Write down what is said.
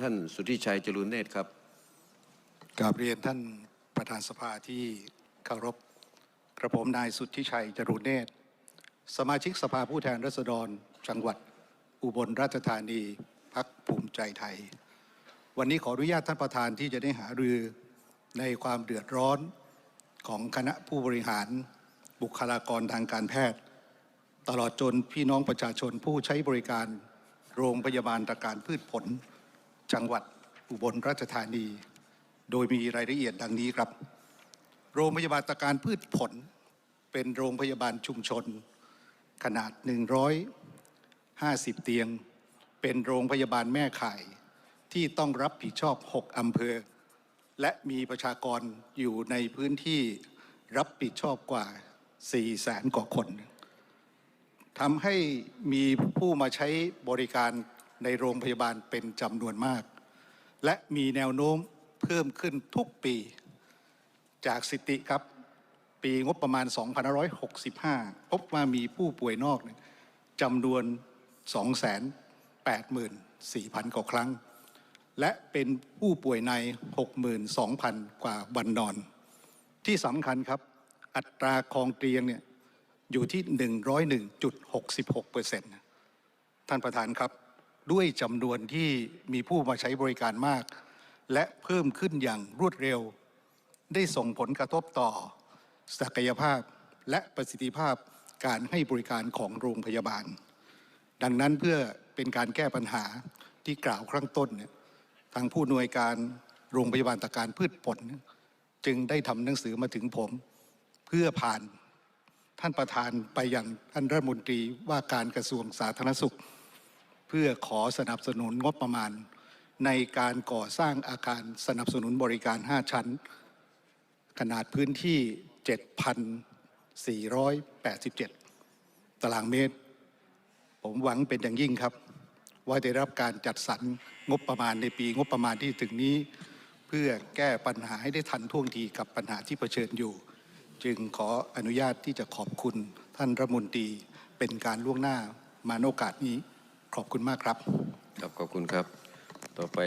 ท่านสุทธิชัยจรุนเนตรครับกราบเรียนท่านประธานสภาที่เคารพกระผมนายสุทธิชัยจรุเนศสมาชิกสภาผู้แทนราษฎรจังหวัดอุบลราชธานีพักภูมิใจไทย วันนี้ขออนุญาตท่านประธานที่จะได้หารือในความเดือดร้อนของคณะผู้บริหารบุคลากรทางการแพทย์ ตลอดจนพี่น้องประชาชนผู้ใช้บริการโรงพยาบาลตะการพืชผล จังหวัดอุบลราชธานี โดยมีรายละเอียดดังนี้ครับ โรงพยาบาลตะการพืชผล เป็นโรงพยาบาลชุมชน ขนาด 150 เตียง เป็นโรงพยาบาลแม่ข่ายที่ต้องรับผิดชอบ 6 อำเภอ และมีประชากรอยู่ในพื้นที่รับผิดชอบกว่า 4 แสนกว่าคนทำให้มีผู้มาใช้บริการ ในโรงพยาบาลเป็นจำนวนมาก และมีแนวโน้มเพิ่มขึ้นทุกปี จากสิติครับ ปีงบประมาณ 2565 พบว่ามีผู้ป่วยนอกจำนวน 284,000 กว่าครั้ง และเป็นผู้ป่วยใน 62,000 กว่าวันนอน ที่สำคัญครับ อัตราครองเตียงเนี่ยอยู่ที่ 101.66เปอร์เซ็นต์ท่านประธานครับ ด้วยจำนวนที่มีผู้มาใช้บริการมาก และเพิ่มขึ้นอย่างรวดเร็ว ได้ส่งผลกระทบต่อ ศักยภาพและประสิทธิภาพการให้บริการของโรงพยาบาล ดังนั้นเพื่อเป็นการแก้ปัญหาที่กล่าวข้งต้นเนี่ยทางผู้หน่วยการโรงพยาบาลตะการพืชผล จึงได้ทำหนังสือมาถึงผม เพื่อผ่านท่านประธานไปยังท่านรัฐมนตรีว่าการกระทรวงสาธารณสุข พื่อขอสนับสนุนงบประมาณ ในการก่อสร้างอาคารสนับสนุนบริการ 5 ชั้น ขนาดพื้นที่ 7,487 ตารางเมตร ผมหวังเป็นอย่างยิ่งครับ ว่าได้รับการจัดสรรงบประมาณในปีงบประมาณที่ถึงนี้ เพื่อแก้ปัญหาให้ได้ทันท่วงทีกับปัญหาที่เผชิญอยู่ จึงขออนุญาตที่จะขอบคุณท่านรัฐมนตรีเป็นการล่วงหน้ามาโอกาสนี้ ขอบคุณมากครับครับขอบคุณครับต่อไป